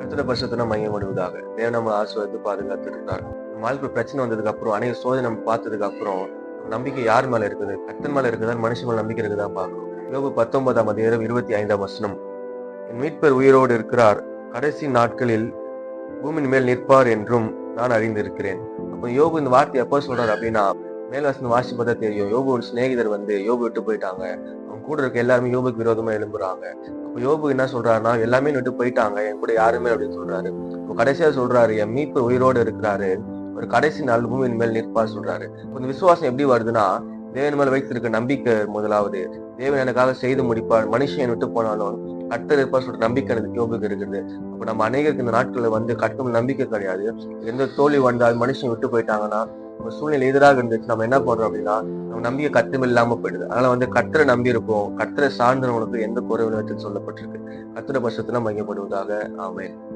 பரிசுத்தனம் மையப்படுவதாக தேவன் நம்மளை ஆசீர்வாதத்தை பாதுகாத்து இருக்கிறார் வாழ்க்கை பிரச்சனை வந்ததுக்கு அப்புறம் அநேக சோதனை நம்ம பார்த்ததுக்கு அப்புறம் நம்பிக்கை யார் மேல இருக்குது? கத்தன் மேல இருக்குதா? மனுஷன் மேல நம்பிக்கை இருக்குதா? பார்க்கணும். யோபு பத்தொன்பதாம் அதிகாரம் இருபத்தி ஐந்தாம் வசனம். என் மீட்பர் உயிரோடு இருக்கிறார். கடைசி நாட்களில் பூமியின் மேல் நிற்பார் என்றும் நான் அறிந்திருக்கிறேன். அப்போ யோகு இந்த வார்த்தை எப்போ சொல்றாரு அப்படின்னா மேல் வசனம் வாசி பார்த்தா தெரியும். யோபு ஒரு சிநேகிதர் வந்து யோபு விட்டு போயிட்டாங்க. அவங்க கூட இருக்க எல்லாருமே யோபுக்கு விரோதமா எழும்புறாங்க. அப்போ யோபு என்ன சொல்றாருன்னா எல்லாமே விட்டு போயிட்டாங்க. என் கூட யாருமே அப்படின்னு சொல்றாரு. இப்போ கடைசியா சொல்றாரு என் மீப்பு உயிரோடு இருக்கிறாரு. ஒரு கடைசி நாள் பூமியின் மேல் நிற்பார் சொல்றாரு. இந்த விசுவாசம் எப்படி வருதுன்னா தேவன் மேல வைத்திருக்க நம்பிக்கை முதலாவது. தேவன் எனக்காக செய்து முடிப்பார். மனுஷன் விட்டு போனாலும் கர்த்தர் இருப்பார் சொல்ற நம்பிக்கை எனக்கு யோபுக்கு இருக்குது. அப்போ நம்ம அநேகருக்கு இந்த நாட்கள்ல வந்து கட்டும் நம்பிக்கை கிடையாது. எந்த தோல்வி வந்தால் மனுஷன் விட்டு போயிட்டாங்கன்னா நம்ம சூழ்நிலை எதிராக இருந்துச்சு நம்ம என்ன பண்றோம் அப்படின்னா நம்ம நம்பிக்கை கத்தம் இல்லாம போயிடுது. அதனால வந்து கத்தரை நம்பி இருப்போம். கத்தரை சார்ந்தவங்களுக்கு எந்த குறைவு சொல்லப்பட்டிருக்கு. கத்திர பட்சத்துல மையப்படுவதாக ஆமென்.